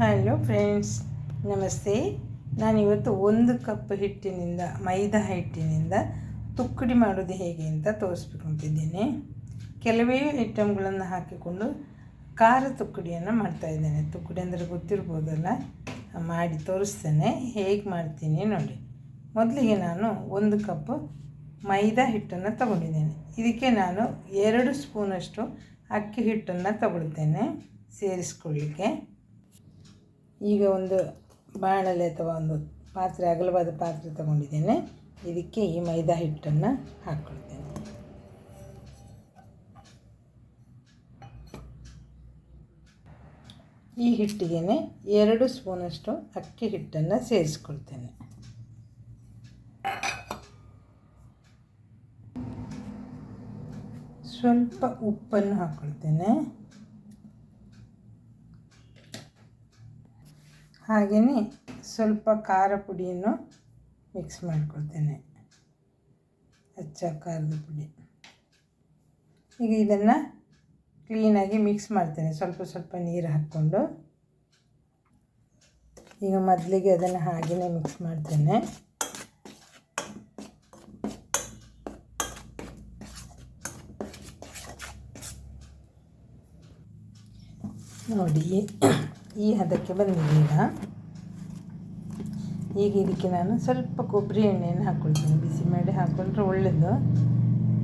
Hello friends ನಮಸ್ತೆ. ನಾನಿವತ್ತು ಒಂದು ಕಪ್ ಹಿಟ್ಟಿನಿಂದ, ಮೈದಾ ಹಿಟ್ಟಿನಿಂದ ತುಕ್ಕಡಿ ಮಾಡೋದು ಹೇಗೆ ಅಂತ ತೋರಿಸ್ಬೇಕು ಅಂತಿದ್ದೇನೆ ಕೆಲವೇ ಐಟಮ್ಗಳನ್ನು ಹಾಕಿಕೊಂಡು ಖಾರ ತುಕ್ಕಡಿಯನ್ನು ಮಾಡ್ತಾಯಿದ್ದೇನೆ ತುಕ್ಕಡಿ ಅಂದರೆ ಗೊತ್ತಿರ್ಬೋದಲ್ಲ? ಮಾಡಿ ತೋರಿಸ್ತೇನೆ. ಹೇಗೆ ಮಾಡ್ತೀನಿ ನೋಡಿ. ಮೊದಲಿಗೆ ನಾನು ಒಂದು ಕಪ್ ಮೈದಾ ಹಿಟ್ಟನ್ನು ತಗೊಂಡಿದ್ದೇನೆ. ಇದಕ್ಕೆ ನಾನು ಎರಡು ಸ್ಪೂನಷ್ಟು ಅಕ್ಕಿ ಹಿಟ್ಟನ್ನು ತಗೊಳ್ತೇನೆ ಸೇರಿಸ್ಕೊಳ್ಳಿಕ್ಕೆ. ಈಗ ಒಂದು ಬಾಣಲೆ ಅಥವಾ ಒಂದು ಪಾತ್ರೆ, ಅಗಲವಾದ ಪಾತ್ರೆ ತಗೊಂಡಿದ್ದೇನೆ. ಇದಕ್ಕೆ ಈ ಮೈದಾ ಹಿಟ್ಟನ್ನು ಹಾಕ್ಕೊಳ್ತೇನೆ. ಈ ಹಿಟ್ಟಿಗೆ ಎರಡು ಸ್ಪೂನಷ್ಟು ಅಕ್ಕಿ ಹಿಟ್ಟನ್ನು ಸೇರಿಸ್ಕೊಳ್ತೇನೆ. ಸ್ವಲ್ಪ ಉಪ್ಪನ್ನು ಹಾಕ್ಕೊಳ್ತೇನೆ. ಹಾಗೆಯೇ ಸ್ವಲ್ಪ ಖಾರ ಪುಡಿಯನ್ನು ಮಿಕ್ಸ್ ಮಾಡ್ಕೊಳ್ತೇನೆ. ಹಚ್ಚ ಖಾರದ ಪುಡಿ. ಈಗ ಇದನ್ನು ಕ್ಲೀನಾಗಿ ಮಿಕ್ಸ್ ಮಾಡ್ತೇನೆ. ಸ್ವಲ್ಪ ಸ್ವಲ್ಪ ನೀರು ಹಾಕ್ಕೊಂಡು. ಈಗ ಮೊದಲಿಗೆ ಅದನ್ನು ಹಾಗೆಯೇ ಮಿಕ್ಸ್ ಮಾಡ್ತೇನೆ. ನೋಡಿ. ಈ ಹದಕ್ಕೆ ಬಂದಿದ್ದೀನ ಈಗ. ಇದಕ್ಕೆ ನಾನು ಸ್ವಲ್ಪ ಕೊಬ್ಬರಿ ಎಣ್ಣೆಯನ್ನು ಹಾಕ್ಕೊಳ್ತೇನೆ ಬಿಸಿ ಮಾಡಿ ಹಾಕ್ಕೊಂಡ್ರೆ ಒಳ್ಳೆಯದು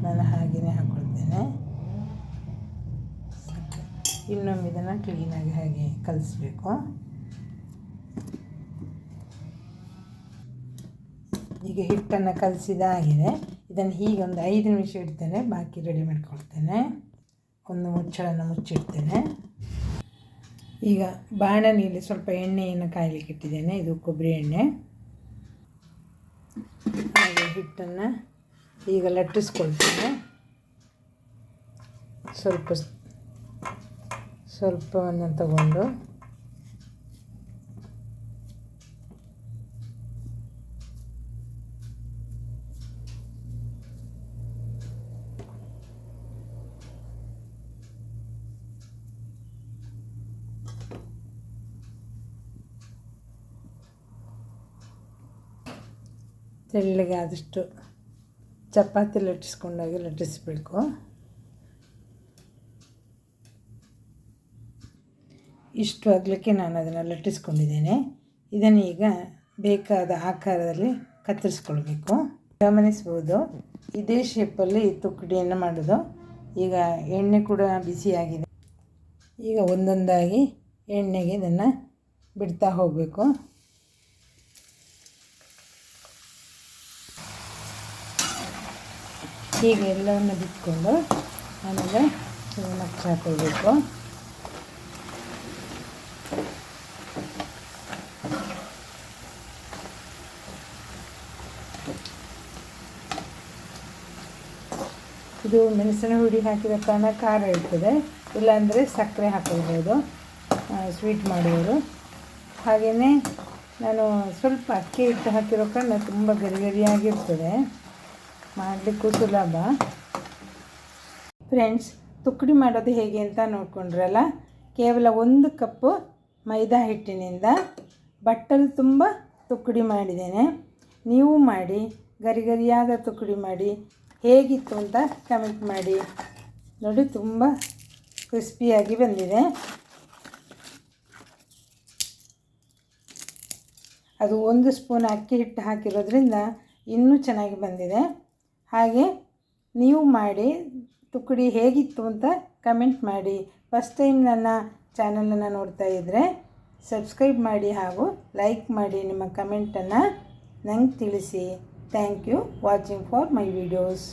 ನಾನು ಹಾಗೆಯೇ ಹಾಕ್ಕೊಳ್ತೇನೆ ಇನ್ನೊಮ್ಮೆ ಇದನ್ನು ಕ್ಲೀನಾಗಿ ಹಾಗೆ ಕಲಿಸ್ಬೇಕು. ಈಗ ಹಿಟ್ಟನ್ನು ಕಲಿಸಿದಾಗಿದೆ. ಇದನ್ನು ಹೀಗೆ ಒಂದು ಐದು ನಿಮಿಷ ಇಡ್ತೇನೆ. ಬಾಕಿ ರೆಡಿ ಮಾಡ್ಕೊಳ್ತೇನೆ. ಒಂದು ಮುಚ್ಚಳನ್ನು ಮುಚ್ಚಿಡ್ತೇನೆ. ಈಗ ಬಾಣಲಿಯಲ್ಲಿ ಸ್ವಲ್ಪ ಎಣ್ಣೆಯನ್ನು ಕಾಯಲಿಕ್ಕೆ ಇಟ್ಟಿದ್ದೇನೆ, ಇದು ಕೊಬ್ಬರಿ ಎಣ್ಣೆ. ಹಾಗೆ ಹಿಟ್ಟನ್ನು ಈಗ ಲಟ್ಟಿಸ್ಕೊಳ್ತೇನೆ. ಸ್ವಲ್ಪ ಸ್ವಲ್ಪವನ್ನು ತಗೊಂಡು ತೆಳ್ಳಗೆ ಆದಷ್ಟು ಚಪಾತಿ ಲಟ್ಟಿಸ್ಕೊಂಡಾಗೆ ಲಟ್ಟಿಸ್ಬೇಕು. ಇಷ್ಟು ಆಗಲಿಕ್ಕೆ ನಾನು ಅದನ್ನು ಲಟ್ಟಿಸ್ಕೊಂಡಿದ್ದೇನೆ. ಇದನ್ನು ಈಗ ಬೇಕಾದ ಆಕಾರದಲ್ಲಿ ಕತ್ತರಿಸ್ಕೊಳ್ಬೇಕು. ಗಮನಿಸ್ಬೋದು, ಇದೇ ಶೇಪಲ್ಲಿ ತುಕ್ಕಡಿಯನ್ನು ಮಾಡೋದು. ಈಗ ಎಣ್ಣೆ ಕೂಡ ಬಿಸಿಯಾಗಿದೆ ಈಗ ಒಂದೊಂದಾಗಿ ಎಣ್ಣೆಗೆ ಇದನ್ನು ಬಿಡ್ತಾ ಹೋಗಬೇಕು. ಹೀಗೆ ಎಲ್ಲವನ್ನು ಬಿಟ್ಕೊಂಡು ಆಮೇಲೆ ನಕ್ಷ ಹಾಕೊಳ್ಬೇಕು ಇದು ಮೆಣಸಿನ ಹುಡಿ ಹಾಕಿದ ಕಾರಣ ಖಾರ ಇರ್ತದೆ, ಇಲ್ಲಾಂದರೆ ಸಕ್ಕರೆ ಹಾಕೊಳ್ಬೋದು ಸ್ವೀಟ್ ಮಾಡುವರು. ಹಾಗೆಯೇ ನಾನು ಸ್ವಲ್ಪ ಅಕ್ಕಿ ಹಿಟ್ಟು ಹಾಕಿರೋ ಕಾರಣ ತುಂಬ ಗರಿ ಗರಿಯಾಗಿರ್ತದೆ. ಮಾಡಲಿಕ್ಕೂ ಸುಲಭ ಫ್ರೆಂಡ್ಸ್ ತುಕ್ಕಡಿ ಮಾಡೋದು ಹೇಗೆ ಅಂತ ನೋಡ್ಕೊಂಡ್ರಲ್ಲ? ಕೇವಲ ಒಂದು ಕಪ್ಪು ಮೈದಾ ಹಿಟ್ಟಿನಿಂದ ಬಟ್ಟಲು ತುಂಬ ತುಕ್ಕಡಿ ಮಾಡಿದ್ದೇನೆ. ನೀವು ಮಾಡಿ, ಗರಿ ಗರಿಯಾದ ತುಕ್ಕಡಿ ಮಾಡಿ, ಹೇಗಿತ್ತು ಅಂತ ಕಮೆಂಟ್ ಮಾಡಿ. ನೋಡಿ, ತುಂಬ ಕ್ರಿಸ್ಪಿಯಾಗಿ ಬಂದಿದೆ. ಅದು ಒಂದು ಸ್ಪೂನ್ ಅಕ್ಕಿ ಹಿಟ್ಟು ಹಾಕಿರೋದ್ರಿಂದ ಇನ್ನೂ ಚೆನ್ನಾಗಿ ಬಂದಿದೆ. ಹಾಗೆ ನೀವು ಮಾಡಿ ತುಕ್ಕಡಿ ಹೇಗಿತ್ತು ಅಂತ ಕಮೆಂಟ್ ಮಾಡಿ. ಫಸ್ಟ್ ಟೈಮ್ ನನ್ನ ಚಾನಲನ್ನು ನೋಡ್ತಾ ಇದ್ದರೆ ಸಬ್ಸ್ಕ್ರೈಬ್ ಮಾಡಿ ಹಾಗೂ ಲೈಕ್ ಮಾಡಿ ನಿಮ್ಮ ಕಮೆಂಟನ್ನು ನಂಗೆ ತಿಳಿಸಿ. Thank you watching for my videos